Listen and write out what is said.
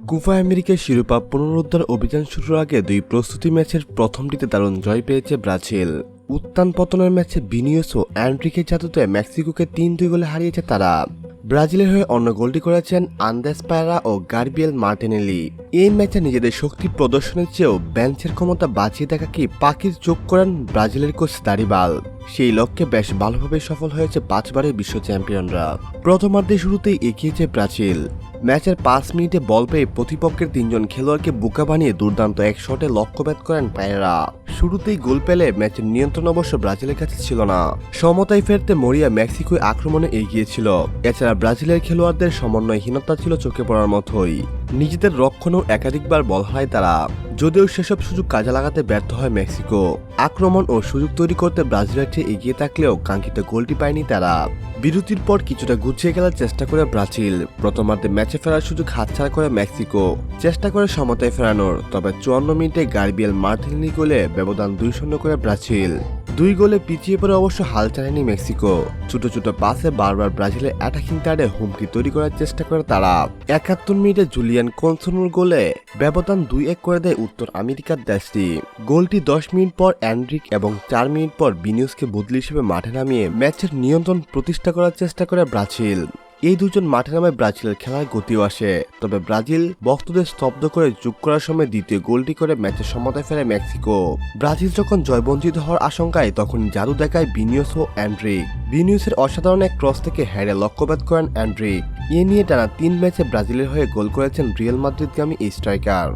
কুফা আমেরিকার শিরোপা পুনরুদ্ধার অভিযান শুরুর আগে দুই প্রস্তুতি ম্যাচের প্রথমটিতে দারুণ জয় পেয়েছে ব্রাজিল। উত্থান পতনের ম্যাচে বিনিয়োস ও অ্যান্ড্রিকের জাদুতে মেক্সিকোকে তিন দুই গোলে হারিয়েছে তারা। ব্রাজিলের হয়ে অন্য গোলটি করেছেন আন্দেস পায়রা ও গার্বিয়েল মার্টিনেলি। এই ম্যাচে নিজেদের শক্তি প্রদর্শনের চেয়েও বেঞ্চের ক্ষমতা বাঁচিয়ে দেখাকে পাখির চোখ করেন ব্রাজিলের কোচ দারিবাল। সেই লক্ষ্যে বেশ ভালোভাবে সফল হয়েছে পাঁচবারের বিশ্ব চ্যাম্পিয়নরা। প্রথমার্ধে শুরুতেই এগিয়েছে ব্রাজিল। ম্যাচের পাঁচ মিনিটে বল পেয়ে প্রতিপক্ষের তিনজন খেলোয়াড়কে বুকা বানিয়ে দুর্দান্ত এক শটে লক্ষ্যভেদ করেন পায়রা। শুরুতেই গোল পেলে ম্যাচের নিয়ন্ত্রণ অবশ্য ব্রাজিলের কাছে ছিল না। সমতায় ফেরতে মরিয়া মেক্সিকোয় আক্রমণে এগিয়েছিল। এছাড়া ব্রাজিলের খেলোয়াড়দের সমন্বয়হীনতা ছিল চোখে পড়ার মতোই। নিজেদের রক্ষণও একাধিকবার বল হারায় তারা। যদিও সেসব সুযোগ কাজে লাগাতে ব্যর্থ হয় মেক্সিকো, আক্রমণ ও সুযোগ তৈরি করতে ব্রাজিলের চেয়ে এগিয়ে থাকলেও কাঙ্ক্ষিত গোলটি পায়নি তারা। বিরতির পর কিছুটা গুছিয়ে খেলার চেষ্টা করে ব্রাজিল। প্রথমার্ধে ম্যাচে ফেরার সুযোগ হাতছাড়া করে মেক্সিকো। চেষ্টা করে সমতায় ফেরানোর, তবে চুয়ান্ন মিনিটে গার্বিয়েল মার্টিনি গোলে ব্যবধান দুই শূন্য করে ব্রাজিল। দুই গোলে পিছিয়ে পড়ে অবশ্য হাল ছাড়েনি মেক্সিকো। ছোট ছোট পাসে বারবার ব্রাজিলের অ্যাটাকিং তারে হুমকি তৈরি করার চেষ্টা করে তারা। একাত্তর মিনিটে জুলিয়ান কনসনুর গোলে ব্যবধান দুই এক করে দেয় উত্তর আমেরিকার দেশটি। গোলটি দশ মিনিট পর অ্যান্ড্রিক এবং চার মিনিট পর বিনিউসকে বদলি হিসেবে মাঠে নামিয়ে ম্যাচের নিয়ন্ত্রণ প্রতিষ্ঠা করার চেষ্টা করে ব্রাজিল। এই দুজন মাঠে নামে ব্রাজিলের খেলায় গতিও আসে। তবে ব্রাজিল ভক্তদের স্তব্ধ করে যোগ করার সময় দ্বিতীয় গোলটি করে ম্যাচের সমতায় ফেরে মেক্সিকো। ব্রাজিল যখন জয়বঞ্চিত হওয়ার আশঙ্কায় তখন জাদু দেখায় বিনিয়স ও অ্যান্ড্রিক বিনিউসের অসাধারণ এক ক্রস থেকে হ্যারে লক্ষ্যপাত করেন অ্যান্ড্রিক এ নিয়ে টানা তিন ম্যাচে ব্রাজিলের হয়ে গোল করেছেন রিয়েল মাদ্রিদগামী এই স্ট্রাইকার।